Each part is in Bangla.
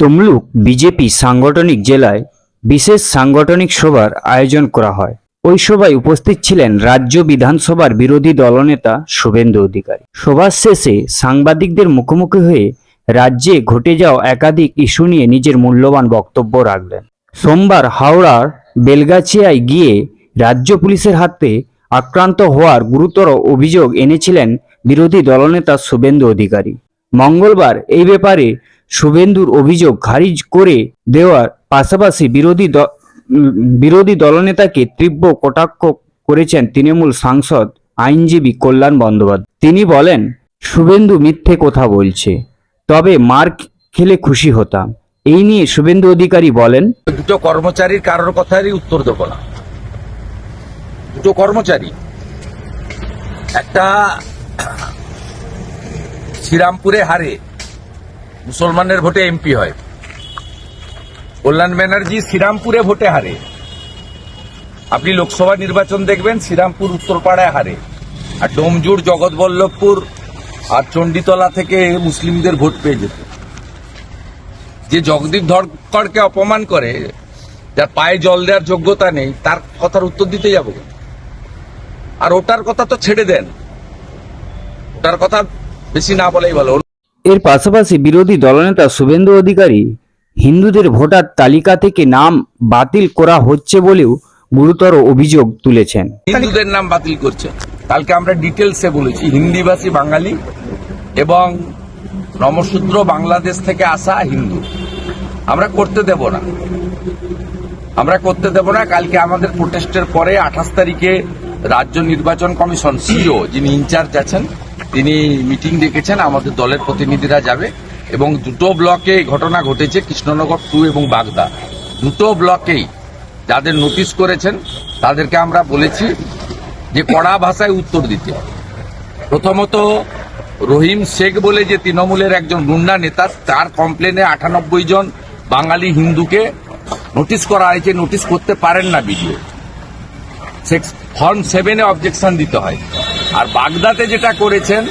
তমলুক বিজেপি সাংগঠনিক জেলায় বিশেষ সাংগঠনিক সভার আয়োজন করা হয়। ওই সভায় উপস্থিত ছিলেন রাজ্য বিধানসভার বিরোধী দলনেতা শুভেন্দু অধিকারী। সভার শেষে সাংবাদিকদের মুখোমুখি হয়ে রাজ্যে ঘটে যাওয়া একাধিক ইস্যু নিয়ে নিজের মূল্যবান বক্তব্য রাখলেন। সোমবার হাওড়ার বেলগাছিয়ায় গিয়ে রাজ্য পুলিশের হাতে আক্রান্ত হওয়ার গুরুতর অভিযোগ এনেছিলেন বিরোধী দলনেতা শুভেন্দু অধিকারী। মঙ্গলবার এই ব্যাপারে শুভেন্দুর অভিযোগ খারিজ করে দেওয়ার পাশাপাশি বিরোধী বিরোধী দলনেতাকে তীব্র কটাক্ষ করেছেন তৃণমূল সাংসদ আইনজীবী কল্যাণ বন্দ্যোপাধ্যায়। তিনি বলেন, শুভেন্দু মিথ্যে কথা বলছে, তবে মার খেলে খুশি হতাম। এই নিয়ে শুভেন্দু অধিকারী বলেন, দুটো কর্মচারীর কারোর কথারই উত্তর দেবো না। দুটো কর্মচারী। একটা শ্রীরামপুরে হারে মুসলমানের ভোটে এমপি হয়। কল্যাণ ব্যানার্জি শ্রীরামপুরে ভোটে হারে। আপনি লোকসভা নির্বাচন দেখবেন, শ্রীরামপুর উত্তরপাড়ায় হারে। আর ডোমজুড় জগৎবল্লভপুর আর চণ্ডীতলা থেকে মুসলিমদের ভোট পেয়ে যেত। যে জগদীপ ধরকরকে অপমান করে, যার পায়ে জল দেওয়ার যোগ্যতা নেই, তার কথার উত্তর দিতে যাব আর ওটার কথা তো ছেড়ে দেন। ওটার কথা বেশি না বলেই ভালো। এর পাশাপাশি বিরোধী দলনেতা শুভেন্দু অধিকারী হিন্দুদের ভোটার তালিকা থেকে নাম বাতিল করা হচ্ছে বলেও গুরুতর অভিযোগ তুলেছেন। হিন্দুদের নাম বাতিল করছে। কালকে আমরা ডিটেলসে বলেছি, হিন্দিভাষী বাঙালি এবং নমশূদ্র বাংলাদেশ থেকে আসা হিন্দু। আমরা করতে দেব না। আমরা করতে দেব না। কালকে আমাদের প্রোটেস্টের পরে আঠাশ তারিখে রাজ্য নির্বাচন কমিশন সিও যিনি ইনচার্জ আছেন তিনি মিটিং ডেকেছেন, আমাদের দলের প্রতিনিধিরা যাবে এবং দুটো ব্লকে এই ঘটনা ঘটেছে, কৃষ্ণনগর টু এবং বাগদা। দুটো ব্লকেই যাদের নোটিশ করেছেন, তাদেরকে আমরা বলেছি যে কড়া ভাষায় উত্তর দিতে। প্রথমত রহিম শেখ বলে যে তৃণমূলের একজন গুন্ডা নেতা, তার কমপ্লেনে আটানব্বই জন বাঙালি হিন্দুকে নোটিশ করা হয়েছে, নোটিশ করতে পারেন না বিডিও। ফর্ম সেভেনে অবজেকশন দিতে হয়। আর বাগদাতে যেটা করেছেন,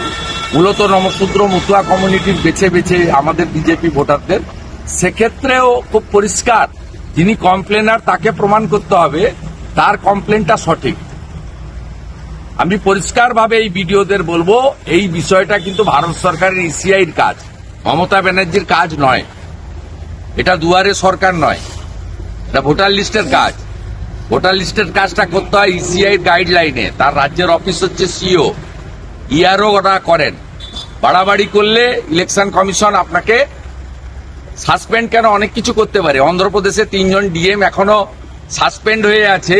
মূলত নমশূদ্র মুতুয়া কমিউনিটির বেছে বেছে আমাদের বিজেপি ভোটারদের, সেক্ষেত্রেও খুব পরিষ্কার, যিনি কমপ্লেনার তাকে প্রমাণ করতে হবে, তার কমপ্লেনটা সঠিক। আমি পরিষ্কারভাবে এই ভিডিওদের বলব, এই বিষয়টা কিন্তু ভারত সরকারের ইসিআইর কাজ, মমতা ব্যানার্জির কাজ নয়। এটা দুয়ারে সরকার নয়, এটা ভোটার লিস্টের কাজ। ভোটার লিস্টের কাজটা করতে হয় ইসিআই গাইডলাইনে তার রাজ্যের অফিস হচ্ছে সিও ইয়ারও ওরা করেন। বাড়াবাড়ি করলে ইলেকশন কমিশন আপনাকে সাসপেন্ড কেন? অনেক কিছু করতে পারে। অন্ধ্রপ্রদেশে তিনজন ডিএম এখনও সাসপেন্ড হয়ে আছে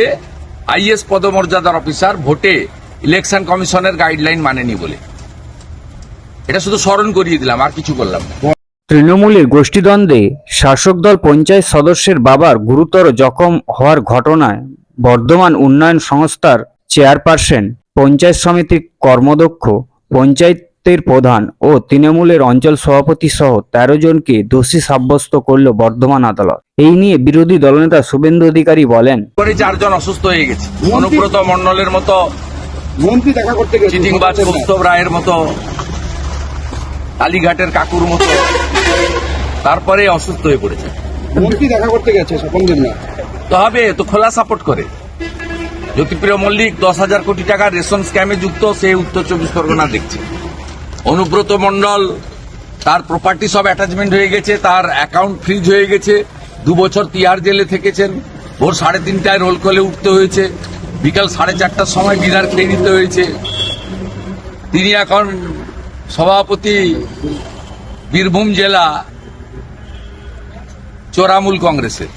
আইএস পদমর্যাদার অফিসার ভোটে ইলেকশন কমিশনের গাইডলাইন মানেনি বলে। এটা শুধু স্মরণ করিয়ে দিলাম, আর কিছু করলাম তৃণমূলের গোষ্ঠীদ্বন্দ্বে শাসক দল পঞ্চায়েত সদস্যের বাবার গুরুতর জখম হওয়ার ঘটনায় বর্ধমান উন্নয়ন সংস্থার চেয়ারপারসন পঞ্চায়েত সমিতির কর্মদক্ষ পঞ্চায়েতের প্রধান ও তৃণমূলের অঞ্চল সভাপতি সহ তেরো জনকে দোষী সাব্যস্ত করল বর্ধমান আদালত। এই নিয়ে বিরোধী দলনেতা শুভেন্দু অধিকারী বলেন চারজন অসুস্থ হয়ে গেছে। অনুব্রত মন্ডলের মতো মন্ত্রী দেখা করতে গেছে রায়ের মতো কালীঘাটের কাকুর মতো। তারপরে অসুস্থ হয়ে পড়েছে। মন্ত্রী দেখা করতে গেছে স্বপন দেবনাথ তো হবে তো খোলা সাপোর্ট করে। জ্যোতিপ্রিয় মল্লিক দশ হাজার কোটি টাকার রেশন স্ক্যামে যুক্ত সে উত্তর চব্বিশ পরগনা দেখছে। অনুব্রত মন্ডল তার প্রপার্টি সব অ্যাটাচমেন্ট হয়ে গেছে তার অ্যাকাউন্ট ফ্রিজ হয়ে গেছে দু বছর তিহার জেলে থেকেছেন ভোর সাড়ে তিনটায় রোল কলে উঠতে হয়েছে বিকাল সাড়ে চারটার সময় ডিনার খেয়ে নিতে হয়েছে। তিনি এখন সভাপতি বীরভূম জেলা চোরামূল কংগ্রেসের।